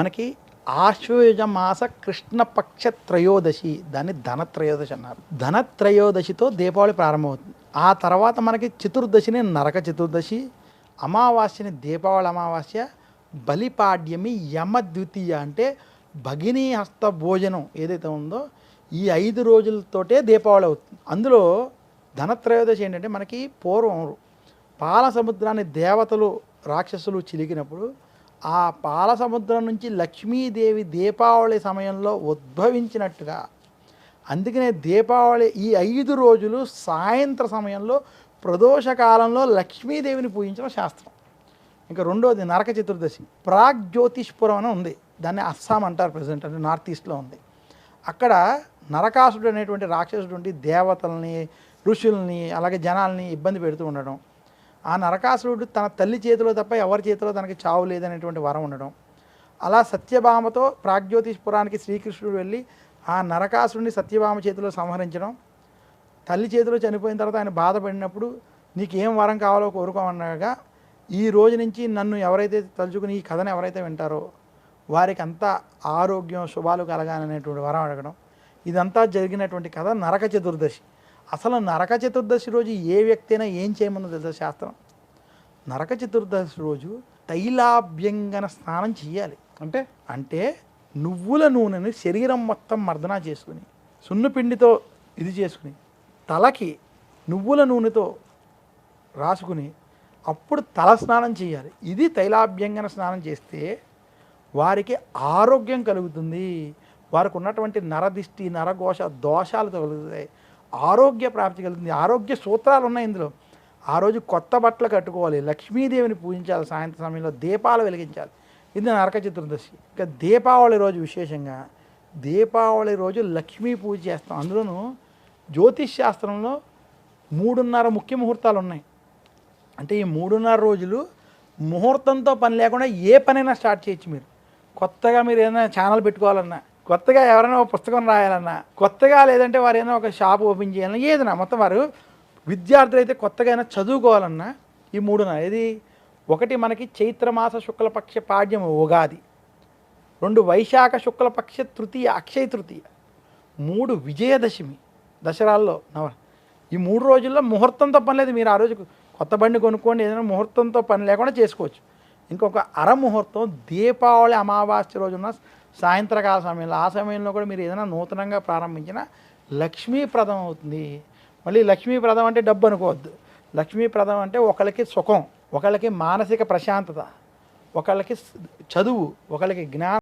మనకి ఆశ్వయుజ మాస కృష్ణపక్ష త్రయోదశి దాన్ని ధనత్రయోదశి అన్నారు. ధనత్రయోదశితో దీపావళి ప్రారంభమవుతుంది. ఆ తర్వాత మనకి చతుర్దశిని నరక చతుర్దశి అమావాస్యని దీపావళి అమావాస్య బలిపాడ్యమి యమ ద్వితీయ అంటే భగినీ హస్త భోజనం ఏదైతే ఉందో ఈ ఐదు రోజులతోటే దీపావళి అవుతుంది. అందులో ధనత్రయోదశి ఏంటంటే మనకి పూర్వం పాల సముద్రాన్ని దేవతలు రాక్షసులు చిలికినప్పుడు ఆ పాల సముద్రం నుంచి లక్ష్మీదేవి దీపావళి సమయంలో ఉద్భవించినట్టుగా. అందుకనే దీపావళి ఈ ఐదు రోజులు సాయంత్ర సమయంలో ప్రదోష కాలంలో లక్ష్మీదేవిని పూజించడం శాస్త్రం. ఇంకా రెండోది నరక చతుర్దశి ప్రాగ్ జ్యోతిష్పురం అని ఉంది. దాన్ని అస్సాం అంటారు ప్రజెంట్ అంటే నార్త్ ఈస్ట్లో ఉంది. అక్కడ నరకాసుడు అనేటువంటి రాక్షసుడు ఉండి దేవతల్ని ఋషుల్ని అలాగే జనాల్ని ఇబ్బంది పెడుతూ ఉండడం. ఆ నరకాసురుడు తన తల్లి చేతిలో తప్ప ఎవరి చేతిలో తనకి చావు లేదనేటువంటి వరం ఉండడం. అలా సత్యభామతో ప్రాగ్జ్యోతిష్పురానికి శ్రీకృష్ణుడు వెళ్ళి ఆ నరకాసురుడిని సత్యభామ చేతిలో సంహరించడం. తల్లి చేతిలో చనిపోయిన తర్వాత ఆయన బాధపడినప్పుడు నీకు ఏం వరం కావాలో కోరుకోమన్నాగా ఈ రోజు నుంచి నన్ను ఎవరైతే తలుచుకుని ఈ కథను ఎవరైతే వింటారో వారికి అంతా ఆరోగ్యం శుభాలు కలగాలనేటువంటి వరం అడగడం. ఇదంతా జరిగినటువంటి కథ నరక చతుర్దశి. అసలు నరక చతుర్దశి రోజు ఏ వ్యక్తి అయినా ఏం చేయమన్నో తెలుసా శాస్త్రం? నరక చతుర్దశి రోజు తైలాభ్యంగన స్నానం చేయాలి. అంటే? అంటే నువ్వుల నూనెని శరీరం మొత్తం మర్దనా చేసుకుని సున్నపిండితో ఇది చేసుకుని తలకి నువ్వుల నూనెతో రాసుకుని అప్పుడు తల స్నానం చేయాలి. ఇది తైలాభ్యంగన స్నానం చేస్తే వారికి ఆరోగ్యం కలుగుతుంది. వారికి ఉన్నటువంటి నరదిష్టి నరఘోష దోషాలు తగులుతాయి. ఆరోగ్య ప్రాప్తి కలుగుతుంది. ఆరోగ్య సూత్రాలు ఉన్నాయి ఇందులో. ఆ రోజు కొత్త బట్టలు కట్టుకోవాలి. లక్ష్మీదేవిని పూజించాలి. సాయంత్రం సమయంలో దీపాలు వెలిగించాలి. ఇది నరక చతుర్దశి. ఇంకా దీపావళి రోజు విశేషంగా దీపావళి రోజు లక్ష్మీ పూజ చేస్తాం. అందులోనూ జ్యోతిష్ శాస్త్రంలో మూడున్నర ముఖ్య ముహూర్తాలు ఉన్నాయి. అంటే ఈ మూడున్నర రోజులు ముహూర్తంతో పని లేకుండా ఏ పనైనా స్టార్ట్ చేయొచ్చు మీరు. కొత్తగా మీరు ఏదైనా ఛానల్ పెట్టుకోవాలన్నా కొత్తగా ఎవరైనా ఒక పుస్తకం రాయాలన్నా కొత్తగా లేదంటే వారు ఏదైనా ఒక షాప్ ఓపెన్ చేయాలన్నా ఏదైనా మొత్తం వారు విద్యార్థులు అయితే కొత్తగా అయినా చదువుకోవాలన్నా ఈ మూడున ఇది ఒకటి మనకి చైత్రమాస శుక్లపక్ష పాడ్యం ఉగాది. రెండు వైశాఖ శుక్లపక్ష తృతీయ అక్షయ తృతీయ. మూడు విజయదశమి దసరాల్లో. నవ ఈ మూడు రోజుల్లో ముహూర్తంతో పని లేదు. మీరు ఆ రోజు కొత్త బండి కొనుక్కోండి ఏదైనా ముహూర్తంతో పని లేకుండా చేసుకోవచ్చు. ఇంకొక అర ముహూర్తం దీపావళి అమావాస్య రోజున సాయంత్రకాల సమయంలో ఆ సమయంలో కూడా మీరు ఏదైనా నూతనంగా ప్రారంభించిన లక్ష్మీప్రదం అవుతుంది. మళ్ళీ లక్ష్మీప్రదం అంటే డబ్బు అనుకోవద్దు. లక్ష్మీప్రదం అంటే ఒకళ్ళకి సుఖం ఒకళ్ళకి మానసిక ప్రశాంతత ఒకళ్ళకి చదువు ఒకళ్ళకి జ్ఞానం